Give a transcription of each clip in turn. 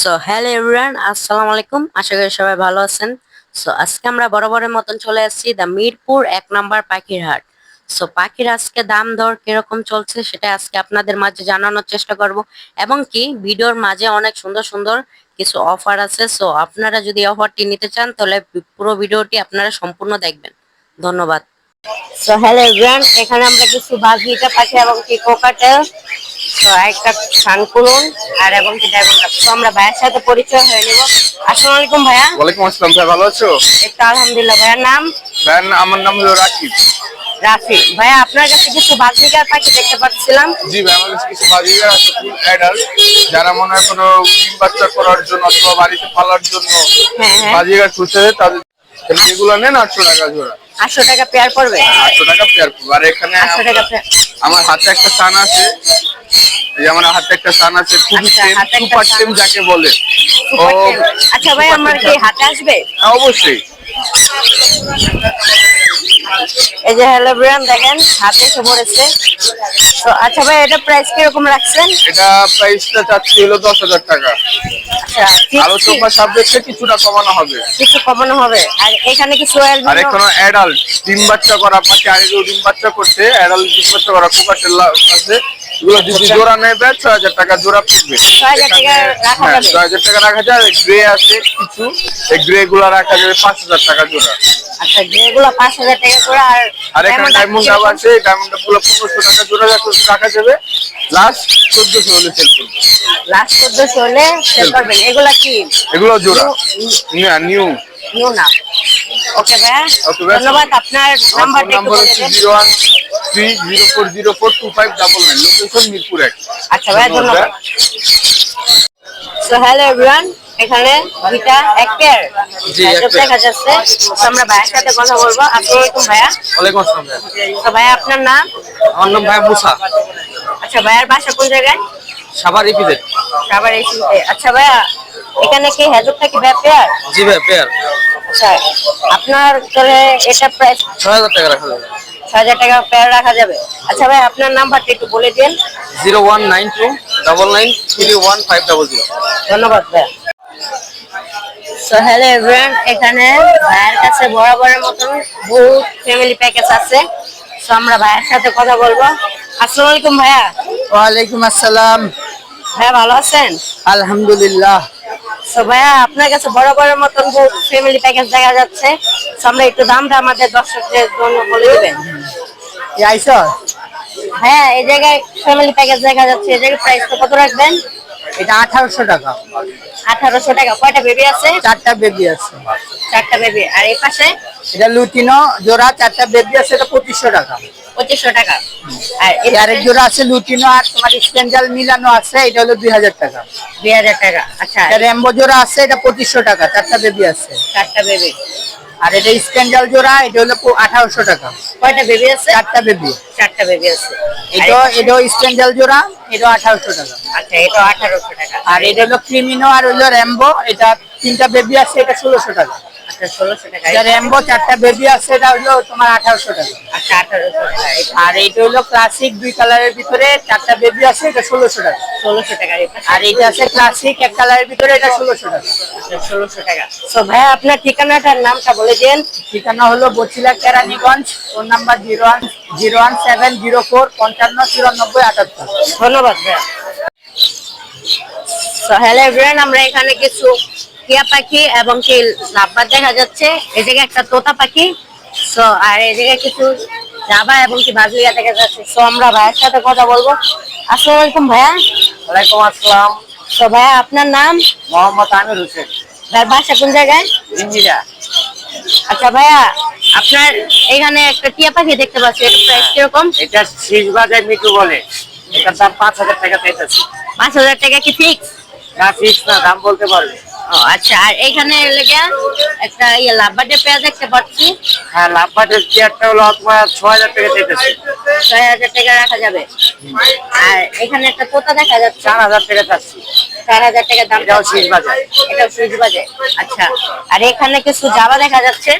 So hello everyone আসসালামু আলাইকুম আশা করি সবাই ভালো আছেন। সো আজকে আমরা বরাবরের মতন চলে আসছি দ্য মিরপুর এক নাম্বার পাখির হাট। সো পাখির আজকে দাম দর কীরকম চলছে সেটা আজকে আপনাদের মাঝে জানানোর চেষ্টা করব। এবং কি, ভিডিওর মাঝে অনেক সুন্দর সুন্দর কিছু অফার আছে। সো আপনারা যদি অফারটি নিতে চান, তাহলে পুরো ভিডিওটি আপনারা সম্পূর্ণ দেখবেন। ধন্যবাদ। সো হ্যালো এভরিওয়ান এখানে আমরা কিছু বাঘিটা পাখি এবং কি কোকাটেল তো একটা খানকুলুন আর এবং কি ডায়মন্ড কাপ তো আমরা ভাইয়ের সাথে পরিচয় হয়ে নেব। আসসালামু আলাইকুম ভাইয়া। ওয়ালাইকুম আসসালাম ভাই ভালো আছো? একটু আলহামদুলিল্লাহ ভাইয়ার নাম? ভাইয়ের আমার নাম হলো রাকিব। রাফি। ভাইয়া আপনার কাছে কিছু বাঘিকার পাখি দেখতে পাচ্ছিলাম? জি ভাই আমার কাছে কিছু বাজিকার আছে ফুল অ্যাডাল্ট যারা মনে হয় কোনো ডিম বাচ্চা করার জন্য অথবা বাড়িতে পালার জন্য হ্যাঁ, হ্যাঁ। তাদের তাহলে এগুলো নেন আটশো টাকা জোড়া। আটশো টাকা পেয়ার পড়বে? আটশো টাকা পেয়ার পড়বে। আর এখানে আমার হাতে একটা সান আছে এই যে আমার হাতে একটা সান আছে খুবই আচ্ছা, সুপার টেম যাকে বলে। ও আচ্ছা ভাই আমার কি হাতে আসবে? হ্যাঁ, অবশ্যই। এই যে হ্যালো ব্রিয়ান দেখেন হাতে এসে পড়েছে। তো আচ্ছা ভাই এটা প্রাইস কীরকম রাখছেন? এটা প্রাইসটা চাচ্ছি হলো দশ হাজার টাকা। আলোচনা সাবজেক্টে কিছুটা কমানো হবে। কিছু কমানো হবে। আর এখানে কি সোয়েল আর এখনও অ্যাডাল্ট ডিম বাচ্চা করা পাখি আর ডিম বাচ্চা করছে অ্যাডাল্ট ডিম বাচ্চা করা আছে। এগুলো যদি জোড়া নেবে ছয় হাজার টাকা জোড়া পড়বে 6,000 টাকা রাখা হ্যাঁ ছয় হাজার টাকা রাখা যায় গ্রে আছে কিছু। এই গ্রে গুলা রাখা যাবে পাঁচ হাজার টাকা জোড়া। আচ্ছা আর এখানে ডায়মন্ড ডাব আছে ডায়মন্ডগুলো পনেরোশো টাকা জোড়া রাখা- যাবে লাস্ট চোদ্দশো হলে সেল করবে। লাস্ট চোদ্দশো হলে সেল করবেন। এগুলা কি? এগুলো জোড়া। নিউ নিউ না। ওকে ভাইয়া। ধন্যবাদ আপনার নাম্বারটা একটু নাম্বার বলে three zero four zero four two five double nine location Mirpur এক। আচ্ছা ভাইয়া ধন্যবাদ। সো হ্যালো এভরিওয়ান এখানে দুইটা এক পেয়ার। দেখা যাচ্ছে। তো আমরা ভাইয়ের সাথে কথা বলব। আসসালামু আলাইকুম ভাইয়া। ওয়ালাইকুম আসসালাম তো ভাইয়া আপনার নাম? আমার নাম ভাই মুসা। আচ্ছা ভাইয়ার বাসা কোন জায়গায়? সাবার ইপিজেড আবার এই আচ্ছা ভাইয়া এখানে কি হেজরটা কি ভাইয়া পেয়ার? জি ভাই পেয়ার। আচ্ছা আপনার এটা প্রাইস টাকা রাখা যাবে। হাজার টাকা পেয়ার রাখা যাবে। আচ্ছা ভাই আপনার নাম্বারটা একটু বলে দিন। Zero one nine two double nine three one five double zero. ধন্যবাদ ভাইয়া সো হ্যালো এভরিওয়ান এখানে ভাইয়ের কাছে বরাবরের মতন বহুত ফ্যামিলি প্যাকেজ আছে। সো আমরা ভাইয়ের সাথে কথা বলব। আসসালামু আলাইকুম ভাইয়া। ওয়ালাইকুম আসসালাম। ভাইয়া ভালো আছেন? আলহামদুলিল্লাহ। সো ভাইয়া আপনার কাছে বরাবরের মতন বহুত ফ্যামিলি প্যাকেজ দেখা যাচ্ছে। সো আমরা একটু দামটা আমাদের দর্শকদের জন্য বলে দেবেন। আইস? হ্যাঁ এই জায়গায় ফ্যামিলি প্যাকেজ দেখা যাচ্ছে। এই জায়গায় প্রাইস কত রাখবেন? এটা আঠারোশো টাকা। আঠারোশো টাকা। কয়টা বেবি আছে? চারটা বেবি আছে। চারটা বেবি আর এই পাশে? এটা লুটিনো জোড়া চারটা বেবি আছে এটা পঁচিশশো টাকা। পঁচিশশো টাকা। আর আরেক জোড়া আছে লুটিনো আর তোমার স্পেঞ্জাল মিলানো আছে এটা হলো দুই হাজার টাকা। দুই হাজার টাকা। আচ্ছা। র্যাম্বো জোড়া আছে এটা পঁচিশশো টাকা চারটা বেবি আছে। চারটা বেবি আর এটা স্ক্যান্ডাল জোড়া এটা হলো আঠারোশো টাকা। কয়টা বেবি আছে? চারটা বেবি চারটা বেবি আছে। এটা এটাও স্ক্যান্ডাল জোড়া এটা আঠারোশো টাকা। আচ্ছা এটা আঠারোশো টাকা। আর এটা হলো ক্রিমিনো আর হলো র্যাম্বো এটা তিনটা বেবি আছে এটা ষোলোশো টাকা। ষোলোশো টাকা। এটা র্যাম্বো চারটা বেবি আছে এটা হলো তোমার আঠারোশো টাকা। আচ্ছা আঠারোশো টাকা। আর এটা হলো ক্লাসিক দুই কালারের ভিতরে চারটা বেবি আছে এটা ষোলোশো টাকা। ষোলোশো টাকা আর এটা আছে ক্লাসিক এক কালারের ভিতরে এটা ষোলোশো টাকা। ষোলোশো টাকা। তো ভাইয়া আপনার ঠিকানাটার নামটা বলে দিন। ঠিকানা হলো Bosila Keraniganj phone number zero one zero one seven zero four পঞ্চান্ন চুরানব্বই আটাত্তর। ধন্যবাদ ভাইয়া। তো হ্যালো এভরিওয়ান আমরা এখানে কিছু টিয়া পাখি এবং কি লাভবার দেখা যাচ্ছে। এই জায়গায় একটা তোতা পাখি। সো আর এই জায়গায় কিছু জাবা এবং কি বাজলিয়া দেখা যাচ্ছে। সো আমরা ভাইয়ের সাথে কথা বলব। আসসালামু আলাইকুম ভাইয়া। ওয়ালাইকুম আসসালাম। তো ভাইয়া আপনার নাম? মোহাম্মদ আমির হোসেন। ভাইয়ের বাসা কোন জায়গায়? ইঞ্জিরা আচ্ছা ভাইয়া আপনার এখানে একটা টিয়া পাখি দেখতে পাচ্ছি। এটা প্রাইস কীরকম? এটা শীষ বাজার মিটু বলে। এটার দাম পাঁচ হাজার টাকা চাইতেছি। পাঁচ হাজার টাকা কি ফিক্স না ফিক্স না দাম বলতে পারবে। ও আচ্ছা আর এখানে লেগে একটা ইয়ে দেখতে পাচ্ছি। হ্যাঁ লাভবাটের চেয়ারটা হলো তোমার ছ হাজার টাকা চাইতেছি। ছয় হাজার টাকা রাখা যাবে। আর এখানে একটা তোতা দেখা যাচ্ছে। চার হাজার টাকা চাচ্ছি। চার হাজার টাকা দাম এটাও শীষ বাজার এটাও সুইচ বাজে আচ্ছা আর এখানে কিছু জাবা দেখা যাচ্ছে।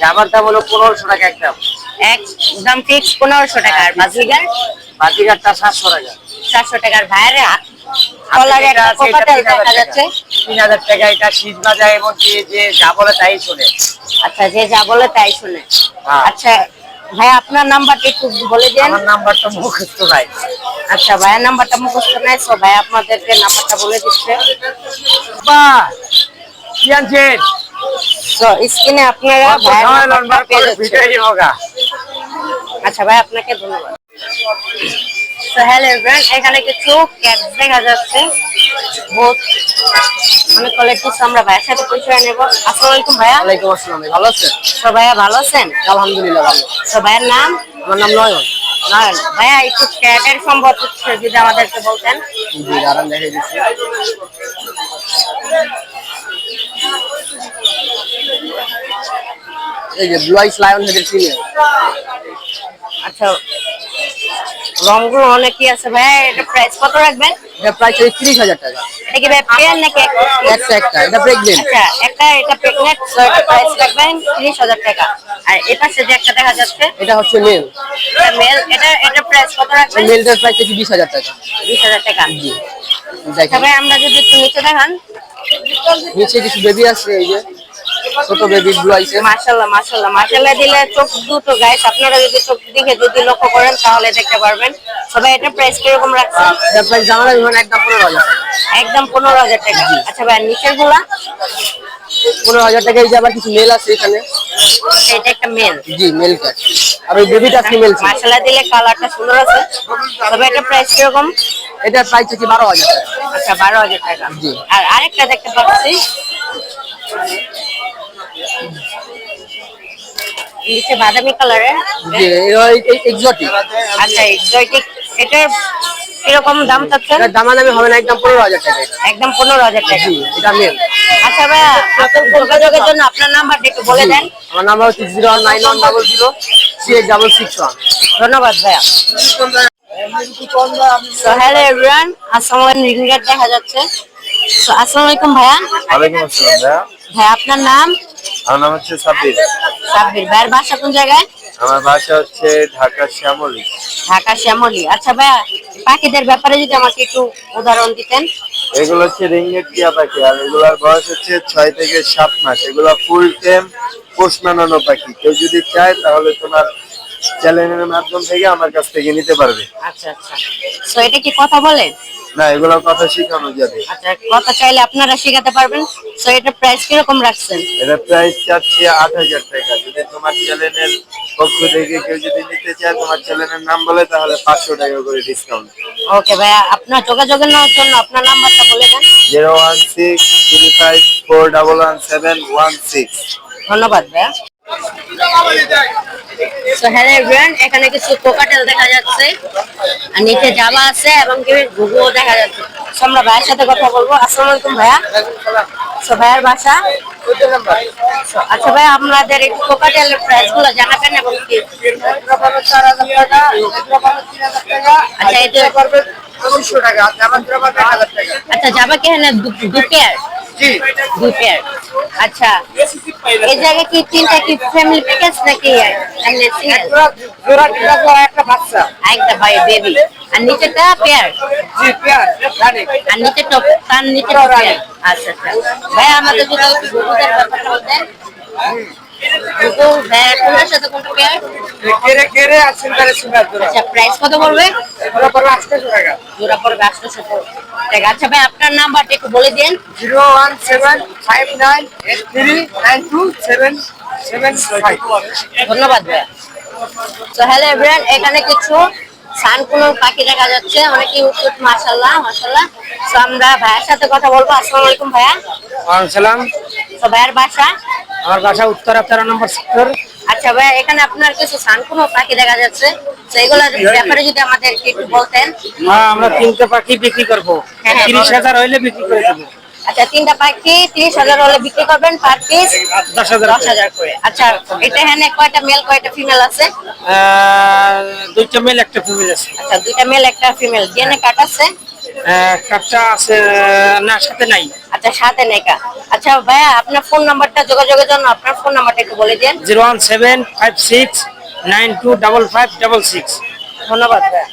জামার দাম হলো পনেরোশো টাকা একদম একদম ফিক্স পনেরোশো টাকা। আর বাজলিগার বাজিঘাটটা সাতশো টাকা। চারশো টাকার ভাইয়ের কলারে একটা কোকাটেল 3000 দেখা যাচ্ছে। তিন হাজার টাকা এটা বাজায় এবং যে যে যা বলে তাই শোনে। আচ্ছা যে যা বলে তাই শুনে। হ্যাঁ। আচ্ছা ভাই আপনার নাম্বারটা একটু বলে দেন। আমার নাম্বারটা মুখস্থ নাই। আচ্ছা ভাইয়ের নাম্বারটা মুখস্থ নাই তো ভাই আপনাদেরকে নাম্বারটা বলে দিচ্ছে। বা কি আনছেন? তো স্ক্রিনে আপনারা ভাইয়ের নাম্বারটা পেয়ে যাচ্ছেন। আচ্ছা ভাই আপনাকে ধন্যবাদ। হ্যালো এখানে কিছু ক্যাট দেখা যাচ্ছে। বহুত অনেক কোয়ালিটিস আমরা ভাইয়ের সাথে পরিচয় নেব। আসসালামু আলাইকুম ভাইয়া। ওয়ালাইকুম আসসালাম ভালো আছেন? তো ভাইয়া ভালো আছেন? আলহামদুলিল্লাহ ভালো। ভাইয়ের নাম? আমার নাম নয়ন। নয়ন। ভাইয়া একটু ক্যাটের সম্পর্কে যদি আমাদেরকে বলতেন। জি দাঁড়ান দেখে দিচ্ছি। এই যে ব্লু আইস লায়ন হেডের ফিমেল আচ্ছা রংগুলো অনেকই আছে ভাইয়া এটা প্রাইস কত রাখবেন? এটা প্রাইস হচ্ছে তিরিশ হাজার টাকা। এটা কি ভাই পেয়ার নাকি একটা একটা এটা প্রেগনেন্ট আচ্ছা একটা এটা প্রেগনেন্ট সো এটা প্রাইস রাখবেন তিরিশ হাজার টাকা। আর এই পাশে যে একটা দেখা যাচ্ছে এটা হচ্ছে মেল এটা মেল এটা এটা প্রাইস কত রাখবেন? মেলটার প্রাইস হচ্ছে বিশ হাজার টাকা। বিশ হাজার টাকা। দেখেন। তবে আমরা যদি একটু নিচে দেখান। নিচে কিছু বেবি আছে এই যে। ছোট বেবি ব্লু আইসের মাশাল্লাহ মাশাল্লাহ মাশাল্লাহ দিলে চোখ দুটো গাইস আপনারা যদি চোখ দিকে যদি লক্ষ্য করেন তাহলে দেখতে পারবেন। সবাই এটা প্রাইস কীরকম রাখছেন এটা প্রাইস জানালা বিমান একদম পনেরো হাজার টাকা। একদম পনেরো হাজার টাকা। আচ্ছা ভাই নিচেরগুলা পনেরো হাজার টাকা এই যে আবার কিছু মেল আছে এখানে। এটা একটা মেল জি মেল ক্যাট আর ওই বেবিটা ফিমেল ছিল। মাশাল্লাহ দিলে কালারটা সুন্দর আছে। তবে এটা প্রাইস কীরকম? এটার প্রাইস হচ্ছে বারো হাজার টাকা। আচ্ছা বারো হাজার টাকা। জি। আর আরেকটা দেখতে পাচ্ছি। নিচে বাদামি কালারের জি এক্সোটিক আচ্ছা এক্সোটিক এটার কীরকম দাম চাচ্ছেন? দামাদামি হবে না একদম পনেরো হাজার টাকা। একদম পনেরো হাজার টাকা। এটা মেল আচ্ছা ভাইয়া আপনার যোগাযোগের জন্য আপনার নাম্বারটা একটু বলে দেন। আমার নাম্বার হচ্ছে zero nine one double zero eight double six one. ধন্যবাদ ভাইয়া। তো হ্যালো এভরিওয়ান আসসালামু আলাইকুম দেখা যাচ্ছে। আসসালামু আলাইকুম ভাইয়া। ওয়ালাইকুম আসসালাম ভাইয়া। ভাই আপনার নাম? আমার নাম হচ্ছে সাব্বির। সাব্বির ভাইয়ের বাসা কোন জায়গায়? আমার বাসা হচ্ছে ঢাকা শ্যামলী। ঢাকা শ্যামলী। আচ্ছা ভাইয়া পাখিদের ব্যাপারে যদি আমাকে একটু উদাহরণ দিতেন। এগুলো হচ্ছে রিংগেট টিয়া পাখি আর এগুলার বয়স হচ্ছে ছয় থেকে সাত মাস। এগুলো ফুল টাইম পোষ মানানো পাখি। কেউ যদি চায় তাহলে তোমার চ্যানেলের মাধ্যম থেকে আমার কাছ থেকে নিতে পারবে। আচ্ছা আচ্ছা। তো এটা কি কথা বলে? না এগুলোর কথা শেখানো যাবে। আচ্ছা কথা চাইলে আপনারা শেখাতে পারবেন। তো এটা প্রাইস কীরকম রাখছেন? এটা প্রাইস চাচ্ছে আট হাজার টাকা। যদি তোমার চ্যানেলের পক্ষ থেকে কেউ যদি নিতে চায় তোমার চ্যানেলের নাম বলে তাহলে পাঁচশো টাকা করে ডিসকাউন্ট ওকে ভাইয়া আপনার যোগাযোগের জন্য আপনার নাম্বারটা বলে দেন। Zero one six three five four double one seven one six. ধন্যবাদ ভাইয়া। So, hello everyone, এখানে কিছু কোকাটেল দেখা যাচ্ছে। আর নিচে জামা আছে এবং কি ঘুঘুও দেখা যাচ্ছে। So, আমরা ভাইয়ের সাথে কথা বলব। আসসালামু আলাইকুম ভাইয়া। So, ভাইয়ের বাসা? আচ্ছা ভাই আপনাদের একটু কোকাটেলের প্রাইসগুলো জানাবেন এবং কি? আচ্ছা এটা আচ্ছা জামা কি পেয়ার জি। দু পেয়ার আচ্ছা এই জায়গায় কি তিনটা কি ফ্যামিলি প্যাকেজ নাকি জোড়া জোড়া জোড়া জোড়া একটা বাচ্চা। একটা ভাই বেবি আর নিচেটা পেয়ার জি পেয়ার আর নিচে টপ তার নিচে আচ্ছা আচ্ছা। ভাই আমাদের যদি ব্যাপারটা বলতেন। কোনটার সাথে কোনটা পেয়ার আর জোড়া। আচ্ছা প্রাইস কত পড়বে? এগুলো পড়বে আটশোশো টাকা। জোড়া পড়বে আটশোশো টাকা আচ্ছা ভাই আপনার নাম্বারটা একটু বলে দিন। Zero one seven five nine three nine two seven seven ধন্যবাদ ভাইয়া। তো হ্যালো এভরিওয়ান এখানে কিছু পাখি দেখা যাচ্ছে। অনেক ইউটিউব মাশাল্লাহ মাশাল্লাহ তো আমরা ভাইয়ের সাথে কথা বলব। আসসালামু আলাইকুম ভাইয়া। সালাম। তো ভাইয়ের বাসা? আমার বাসা উত্তরা তেরো নম্বর সেক্টর আচ্ছা ভাইয়া এখানে আপনার কিছু সানকুনো পাখি দেখা যাচ্ছে? তো এগুলোর ব্যাপারে যদি আমাদের একটু বলতেন। হ্যাঁ আমরা তিনটে পাখি বিক্রি করব। হ্যাঁ, হ্যাঁ, তিরিশ হাজার হইলে বিক্রি করে দেবো। আচ্ছা তিনটা পাখি তিরিশ হাজার হলে বিক্রি করবেন পার পিস দশ হাজার দশ হাজার করে। আচ্ছা এটা এখানে কয়টা মেল কয়টা ফিমেল আছে? দুইটা মেল একটা ফিমেল আছে। আচ্ছা দুইটা মেল একটা ফিমেল ডিএনএ কাট আছে? কাপটা আছে না সাথে নাই। আচ্ছা সাথে নেকা আচ্ছা ভাইয়া আপনার ফোন নাম্বারটা যোগাযোগের জন্য আপনার ফোন নাম্বারটা একটু বলে দেন। Zero one seven five six nine two double five double six. ধন্যবাদ ভাইয়া।